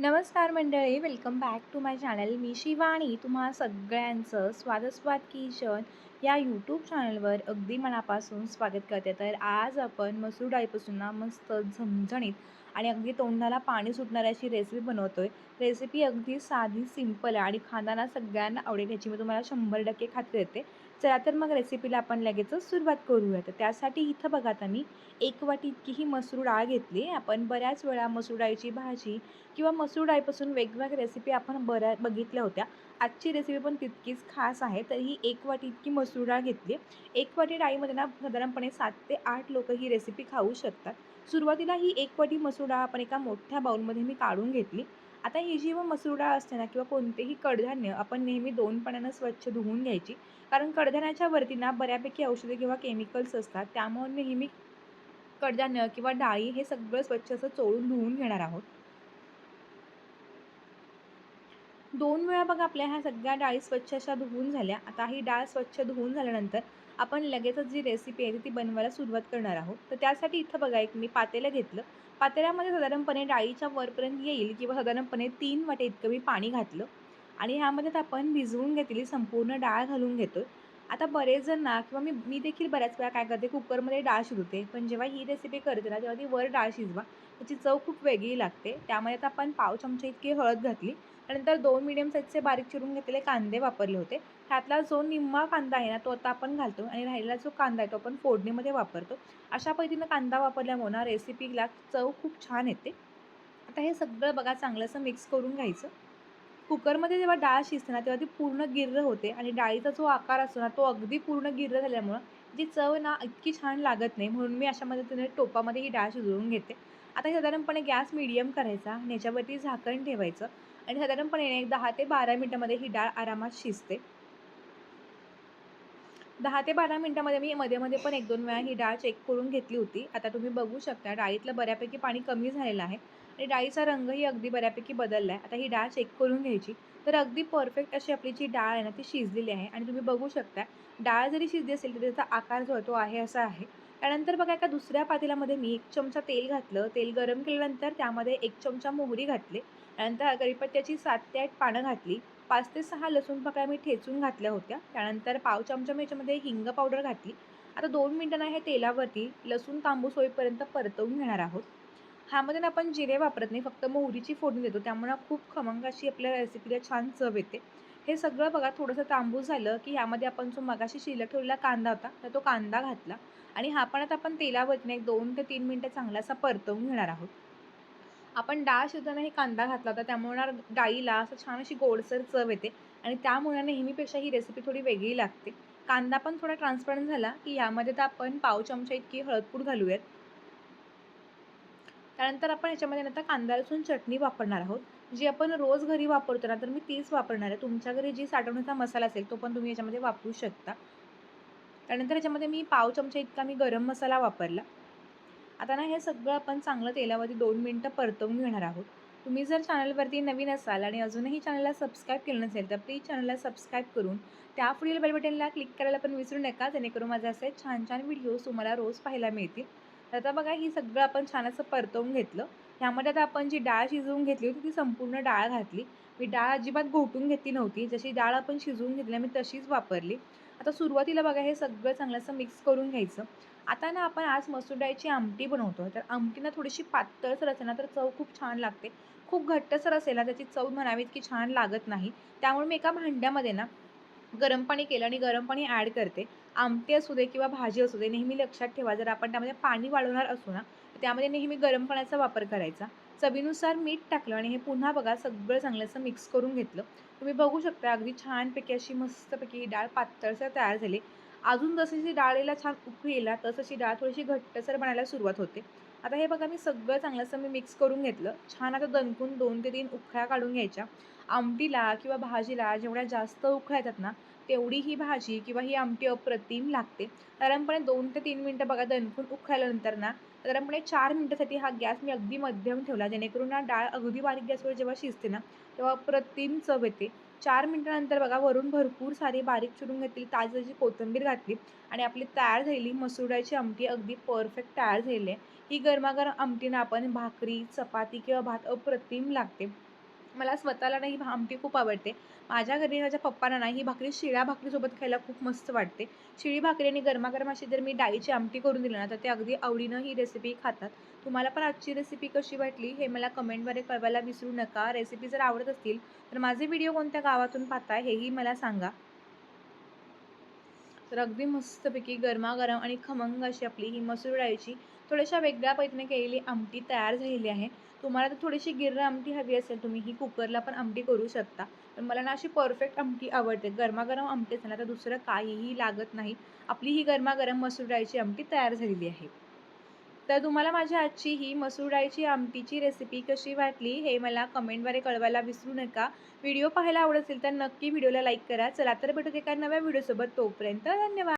नमस्कार मंडळी welcome back to my channel मी शिवानी. तुम्हा सगळ्यांचं स्वादस्वाद किचन या यूट्यूब चॅनलवर अगदी मनापासून स्वागत करते. तर आज आपण मसूर डाळीपासून ना मस्त झणझणीत आणि अगदी तोंडाला पाणी सुटणारी अशी रेसिपी बनवतो आहे रेसिपी अगदी साधी सिंपल आहे आणि खाताना सगळ्यांना आवडेल याची मी तुम्हाला शंभर टक्के खात्री देते. चला तर मग रेसिपीला आपण लगेचच सुरुवात करूया. तर त्यासाठी इथं बघा आता मी एक वाटी इतकी ही मसूर डाळ घेतली. आपण बऱ्याच वेळा मसूर डाळीची भाजी किंवा मसूर डाळीपासून वेगवेगळ्या रेसिपी आपण बऱ्या बघितल्या होत्या. आजची रेसिपी पण तितकीच खास आहे. तर ही एक वाटी इतकी मसूर डाळ घेतली. एक वाटी डाळीमध्ये ना साधारणपणे सात ते आठ लोक ही रेसिपी खाऊ शकतात. सुरुवातीला ही एक वाटी मसूर डाळ आपण एका मोठ्या बाऊलमध्ये मी काढून घेतली. आता ही जी व मसूर डाळ असते ना किंवा कोणतेही कडधान्य आपण नेहमी दोन पाण्यानं स्वच्छ धुवून घ्यायची. कारण कडधान्याच्या वरती ना बऱ्यापैकी औषधे किंवा केमिकल्स असतात. त्यामुळे नेहमी कडधान्य किंवा डाळी हे सगळं स्वच्छ असं चोळून धुवून घेणार आहोत. दोन वेळा बघा आपल्या ह्या सगळ्या डाळी स्वच्छ अशा धुवून झाल्या. आता ही डाळ स्वच्छ धुवून झाल्यानंतर आपण लगेचच जी रेसिपी आहे ती बनवायला सुरुवात करणार आहोत. तर त्यासाठी इथं बघा एक मी पातेलं घेतलं. पातेल्यामध्ये साधारणपणे डाळीच्या वरपर्यंत येईल किंवा साधारणपणे तीन वाटे इतकं मी पाणी घातलं. आणि ह्यामध्ये आपण भिजवून घेतलेली संपूर्ण डाळ घालून घेतो आता बरेच जण ना किंवा मी मी देखील बऱ्याच वेळा काय करते कुकरमध्ये डाळ शिजवते. पण जेव्हा ही रेसिपी करते ना तेव्हा ती वर डाळ शिजवा. त्याची चव खूप वेगळी लागते. त्यामध्ये आता आपण पाव चमचे इतकी हळद घातली. त्यानंतर दोन मिडियम साईजचे बारीक चिरून घेतलेले कांदे वापरले होते. त्यातला जो निम्मा कांदा आहे ना तो आता आपण घालतो आणि राहिलेला जो कांदा आहे तो आपण फोडणीमध्ये वापरतो. अशा पद्धतीनं कांदा वापरल्यामुळे ना रेसिपीला चव खूप छान येते. आता हे सगळं बघा चांगलं असं मिक्स करून घ्यायचं. कुकरमध्ये जेव्हा डाळ शिजते ना तेव्हा ती पूर्ण गिर्र होते आणि डाळीचा जो आकार असतो ना तो अगदी पूर्ण गिर्र झाल्यामुळं जी चव ना इतकी छान लागत नाही म्हणून मी अशा मदतीने टोपामध्ये ही डाळ शिजवून घेते. आता साधारणपणे गॅस मिडियम करायचा आणि याच्यावरती झाकण ठेवायचं आणि साधारणपणे एक दहा ते बारा मिनटामध्ये ही डाळ आरामात शिजते. दहा ते बारा मिनटामध्ये मी मध्ये मध्ये पण एक दोन वेळा ही डाळ चेक करून घेतली होती. आता तुम्ही बघू शकता डाळीतलं बऱ्यापैकी पाणी कमी झालेलं आहे. आणि डाळीचा रंगही अगदी बऱ्यापैकी बदलला आहे आता ही डाळ चेक करून घ्यायची. तर अगदी परफेक्ट अशी आपली जी डाळ आहे ना ती शिजलेली आहे. आणि तुम्ही बघू शकता डाळ जरी शिजली असेल तरी त्याचा आकार जो आहे तो आहे असा आहे. त्यानंतर बघा एका दुसऱ्या पातेल्यामध्ये मी एक चमचा तेल घातलं. तेल गरम केल्यानंतर त्यामध्ये एक चमचा मोहरी घातले. त्यानंतर करीपत्त्याची सात ते आठ पानं घातली. पाच ते सहा लसूण पकड्या मी ठेचून घातल्या होत्या. त्यानंतर पाव चमचा मी याच्यामध्ये हिंग पावडर घातली. आता दोन मिनटांना हे तेलावरती लसूण तांबूस होईपर्यंत परतवून घेणार आहोत. ह्यामध्ये ना आपण जिरे वापरत नाही फक्त मोहरीची फोडणी देतो. त्यामुळे खूप खमंग अशी आपल्या रेसिपीला छान चव येते. हे सगळं बघा थोडंसं तांबूस झालं की ह्यामध्ये आपण जो मगाशी शिल्लक ठेवलेला कांदा होता तर तो कांदा घातला. आणि हा पण आता आपण तेलावरती एक दोन ते तीन मिनटं चांगला असा परतवून घेणार आहोत. आपण डाळ शिजताना हे कांदा घातला होता त्यामुळे डाळीला असं छान अशी गोडसर चव येते. आणि त्यामुळे नेहमीपेक्षा ही रेसिपी थोडी वेगळी लागते. कांदा पण थोडा ट्रान्सपरंट झाला की यामध्ये तर आपण पाव चमचा इतकी हळदपूड घालूयात. त्यानंतर आपण याच्यामध्ये नंतर कांदा लसूण चटणी वापरणार आहोत. जी आपण रोज घरी वापरतो ना तर मी तीच वापरणार आहे. तुमच्या घरी जी साठवण्याचा मसाला असेल तो पण तुम्ही याच्यामध्ये वापरू शकता. त्यानंतर याच्यामध्ये मी पाव चमचा इतका मी गरम मसाला वापरला. आता ना हे सगळं आपण चांगलं तेलावरती दोन मिनटं परतवून घेणार आहोत. तुम्ही जर चॅनलवरती नवीन असाल आणि अजूनही चॅनलला सबस्क्राईब केलं नसेल तर प्लीज चॅनलला सबस्क्राईब करून त्या पुढील बेल बटनला क्लिक करायला पण विसरू नका. जेणेकरून माझे असे छान छान व्हिडिओज तुम्हाला रोज पाहायला मिळतील. तर आता बघा ही सगळं आपण छान असं परतवून घेतलं. ह्यामध्ये आता आपण जी डाळ शिजवून घेतली होती ती संपूर्ण डाळ घातली. मी डाळ अजिबात घोटून घेतली नव्हती. जशी डाळ आपण शिजवून घेतली मी तशीच वापरली. आता सुरुवातीला बघा हे सगळं चांगलं असं मिक्स करून घ्यायचं. आता ना आपण आज मसूर डाळीची आमटी बनवतो तर आमटी ना थोडीशी पातळसर असेल ना तर चव खूप छान लागते. खूप घट्टसर असेल ना त्याची चव म्हणावी की छान लागत नाही. त्यामुळे मी एका भांड्यामध्ये ना गरम पाणी केलं आणि गरम पाणी ॲड करते. आमटी असू दे किंवा भाजी असू दे नेहमी लक्षात ठेवा जर आपण त्यामध्ये पाणी वाढवणार असू ना त्यामध्ये नेहमी गरम पाण्याचा वापर करायचा. चवीनुसार मीठ टाकलं आणि हे पुन्हा बघा सगळं चांगलं असं मिक्स करून घेतलं. तुम्ही बघू शकता अगदी छानपैकी अशी मस्तपैकी ही डाळ पातळसर तयार झाली. अजून जशी डाळीला छान उकळी येला तसं डाळ थोडीशी घट्टसर बनायला सुरुवात होते. आता हे बघा मी सगळं चांगलं असं मी मिक्स करून घेतलं. छान आता दणकून दोन ते तीन उखळ्या काढून घ्यायच्या. आमटीला किंवा भाजीला जेवढ्या जास्त उखळ्या येतात ना तेवढी ही भाजी किंवा ही आमटी अप्रतिम लागते. साधारणपणे दोन ते तीन मिनटं बघा दणकून उखळल्यानंतर ना साधारणपणे चार मिनटासाठी हा गॅस मी अगदी मध्यम ठेवला. जेणेकरून ना डाळ अगदी बारीक गॅसवर जेव्हा शिजते ना तेव्हा अप्रतिम चव येते. चार मिनटानंतर बघा वरून भरपूर सारी बारीक चिरून घेतली ताजी कोथिंबीर घातली आणि आपली तयार झालेली मसुराची आमटी अगदी परफेक्ट तयार झालेली आहे. ही गरमागरम आमटीनं आपण भाकरी चपाती किंवा भात अप्रतिम लागते. मला स्वतःला ना ही आमटी खूप आवडते. माझ्या घरी माझ्या पप्पांना ना ही भाकरी शिळ्या भाकरीसोबत खायला खूप मस्त वाटते. शिळी भाकरी आणि गरमागरम अशी जर मी डाळीची आमटी करून दिली ना तर ते अगदी आवडीनं ही रेसिपी खातात. तुम्हाला पण आजची रेसिपी कशी वाटली हे मला कमेंटद्वारे कळवायला विसरू नका. रेसिपी जर आवडत असतील तर माझे व्हिडिओ कोणत्या गावातून पाहताय हेही मला सांगा. तर अगदी मस्तपैकी गरमागरम आणि खमंग अशी आपली ही मसूर डाळीची थोड्याशा वेगळ्या पद्धतीने केलेली आमटी तयार झालेली आहे. तुम्हाला तर थोडीशी गिर्र आमटी हवी असेल तुम्ही ही कुकरला पण आमटी करू शकता. पण मला ना अशी परफेक्ट आमटी आवडते. गरमागरम आमटी असेल ना तर दुसरं काहीही लागत नाही. आपली ही गरमागरम मसूर डाळीची आमटी तयार झालेली आहे. तर तुम्हाला माझ्या आजची ही मसूर डाळीची आमटीची रेसिपी कशी वाटली हे मला कमेंटद्वारे कळवायला विसरू नका. व्हिडिओ पाहायला आवडत असेल तर नक्की व्हिडिओला लाईक करा. चला तर भेटू एका नव्या व्हिडिओसोबत तोपर्यंत धन्यवाद.